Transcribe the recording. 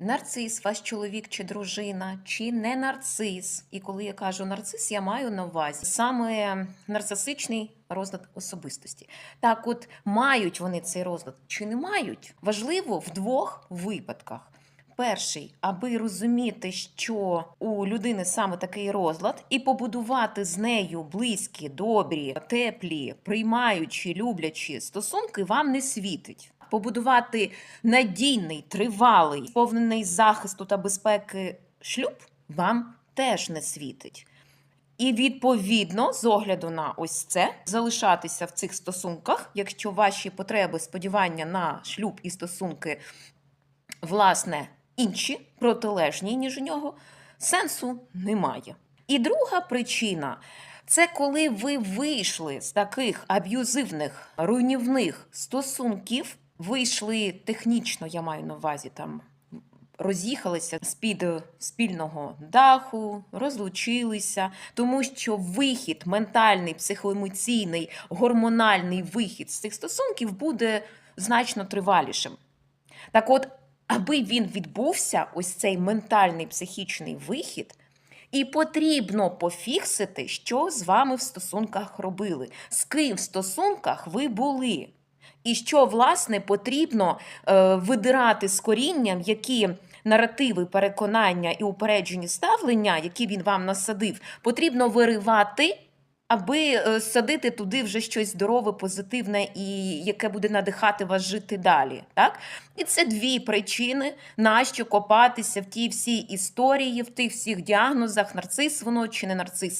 Нарцис, ваш чоловік чи дружина, чи не нарцис. І коли я кажу нарцис, я маю на увазі саме нарцисичний розлад особистості. Так, от мають вони цей розлад чи не мають? Важливо в двох випадках. Перший, аби розуміти, що у людини саме такий розлад, і побудувати з нею близькі, добрі, теплі, приймаючі, люблячі стосунки вам не світить. Побудувати надійний, тривалий, сповнений захисту та безпеки шлюб вам теж не світить. І відповідно, з огляду на ось це, залишатися в цих стосунках, якщо ваші потреби, сподівання на шлюб і стосунки, власне, інші, протилежні, ніж у нього, сенсу немає. І друга причина це коли ви вийшли з таких аб'юзивних, руйнівних стосунків, вийшли технічно, я маю на увазі там. Роз'їхалися з-під спільного даху, розлучилися, тому що вихід, ментальний, психоемоційний, гормональний вихід з цих стосунків буде значно тривалішим. Так от, аби він відбувся, ось цей ментальний психічний вихід, і потрібно пофіксити, що з вами в стосунках робили, з ким в стосунках ви були. І що, власне, потрібно е, видирати з корінням, які наративи, переконання і упереджені ставлення, які він вам насадив, потрібно виривати, аби е, садити туди вже щось здорове, позитивне і яке буде надихати вас жити далі. Так? І це дві причини, нащо копатися в тій всій історії, в тих всіх діагнозах, нарцис воно чи не нарцис.